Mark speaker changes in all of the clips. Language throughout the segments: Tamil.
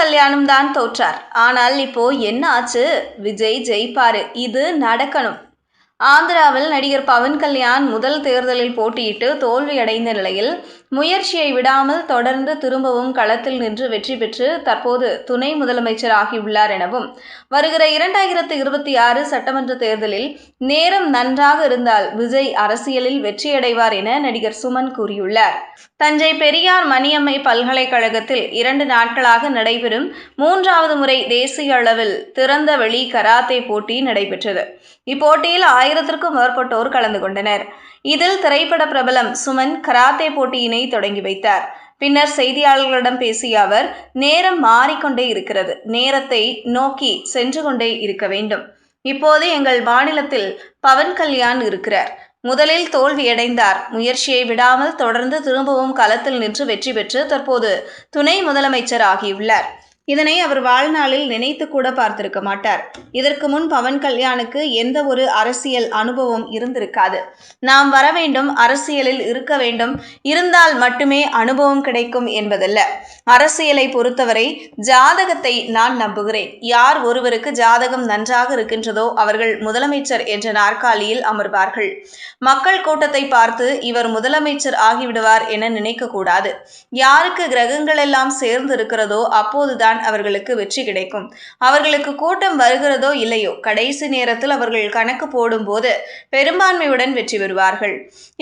Speaker 1: கல்யாணம் தான் தோற்றார் ஆனால் இப்போ என்ன ஆச்சு விஜய் ஜெயிப்பாரு இது நடக்கணும் ஆந்திராவில் நடிகர் பவன் கல்யாண் முதல் தேர்தலில் போட்டியிட்டு தோல்வியடைந்த நிலையில் முயற்சியை விடாமல் தொடர்ந்து திரும்பவும் களத்தில் நின்று வெற்றி பெற்று தற்போது துணை முதலமைச்சர் ஆகியுள்ளார் எனவும் வருகிற இரண்டாயிரத்து இருபத்தி ஆறு சட்டமன்ற தேர்தலில் நேரம் நன்றாக இருந்தால் விஜய் அரசியலில் வெற்றியடைவார் என நடிகர் சுமன் கூறியுள்ளார் தஞ்சை பெரியார் மணியம்மை பல்கலைக்கழகத்தில் இரண்டு நாட்களாக நடைபெறும் மூன்றாவது முறை தேசிய அளவில் திறந்தவெளி கராத்தே போட்டி நடைபெற்றது இப்போட்டியில் ஆயிரம் ஆயிரத்திற்கும் மேற்பட்டோர் கலந்து கொண்டனர் இதில் திரைப்பட பிரபலம் சுமன் கராத்தே போட்டியினை தொடங்கி வைத்தார் பின்னர் செய்தியாளர்களிடம் பேசிய அவர் நேரம் மாறிக்கொண்டே இருக்கிறது நேரத்தை நோக்கி சென்று கொண்டே இருக்க வேண்டும் இப்போது எங்கள் மாநிலத்தில் பவன் கல்யாண் இருக்கிறார் முதலில் தோல்வியடைந்தார் முயற்சியை விடாமல் தொடர்ந்து திரும்பவும் களத்தில் நின்று வெற்றி பெற்று தற்போது துணை முதலமைச்சர் ஆகியுள்ளார் இதனை அவர் வாழ்நாளில் நினைத்து கூட பார்த்திருக்க மாட்டார் இதற்கு முன் பவன் கல்யாணுக்கு எந்த ஒரு அரசியல் அனுபவம் இருந்திருக்காது நாம் வர வேண்டும் அரசியலில் இருக்க வேண்டும் இருந்தால் மட்டுமே அனுபவம் கிடைக்கும் என்பதல்ல அரசியலை பொறுத்தவரை ஜாதகத்தை நான் நம்புகிறேன் யார் ஒருவருக்கு ஜாதகம் நன்றாக இருக்கின்றதோ அவர்கள் முதலமைச்சர் என்ற நாற்காலியில் அமர்வார்கள் மக்கள் கூட்டத்தை பார்த்து இவர் முதலமைச்சர் ஆகிவிடுவார் என நினைக்க கூடாது யாருக்கு கிரகங்கள் எல்லாம் சேர்ந்து இருக்கிறதோ அப்போதுதான் தான் அவர்களுக்கு வெற்றி கிடைக்கும் அவர்களுக்கு கூட்டம் வருகிறதோ இல்லையோ கடைசி நேரத்தில் அவர்கள் கணக்கு போடும்போது பெரும்பான்மையுடன் வெற்றி பெறுவார்கள்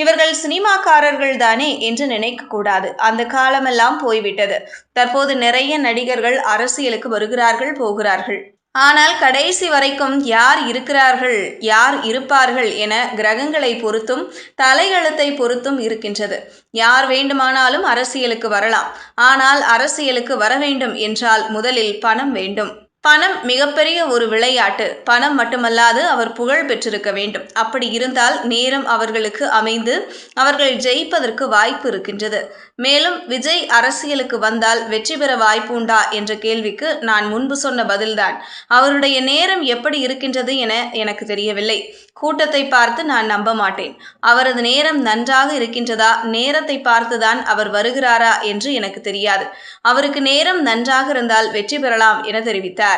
Speaker 1: இவர்கள் சினிமாக்காரர்கள் தானே என்று நினைக்க கூடாது அந்த காலமெல்லாம் போய்விட்டது தற்போது நிறைய நடிகர்கள் அரசியலுக்கு வருகிறார்கள் போகிறார்கள் ஆனால் கடைசி வரைக்கும் யார் இருக்கிறார்கள் யார் இருப்பார்கள் என கிரகங்களை பொறுத்தும் தலையெழுத்தை பொறுத்தும் இருக்கின்றது யார் வேண்டுமானாலும் அரசியலுக்கு வரலாம் ஆனால் அரசியலுக்கு வர வேண்டும் என்றால் முதலில் பணம் வேண்டும் பணம் மிகப்பெரிய ஒரு விளையாட்டு பணம் மட்டுமல்லாது அவர் புகழ் பெற்றிருக்க வேண்டும் அப்படி இருந்தால் நேரம் அவர்களுக்கு அமைந்து அவர்கள் ஜெயிப்பதற்கு வாய்ப்பு இருக்கின்றது மேலும் விஜய் அரசியலுக்கு வந்தால் வெற்றி பெற வாய்ப்பு உண்டா என்ற கேள்விக்கு நான் முன்பு சொன்ன பதில்தான் அவருடைய நேரம் எப்படி இருக்கின்றது என எனக்கு தெரியவில்லை கூட்டத்தை பார்த்து நான் நம்ப மாட்டேன் அவரது நேரம் நன்றாக இருக்கின்றதா நேரத்தை பார்த்துதான் அவர் வருகிறாரா என்று எனக்கு தெரியாது அவருக்கு நேரம் நன்றாக இருந்தால் வெற்றி பெறலாம் என தெரிவித்தார்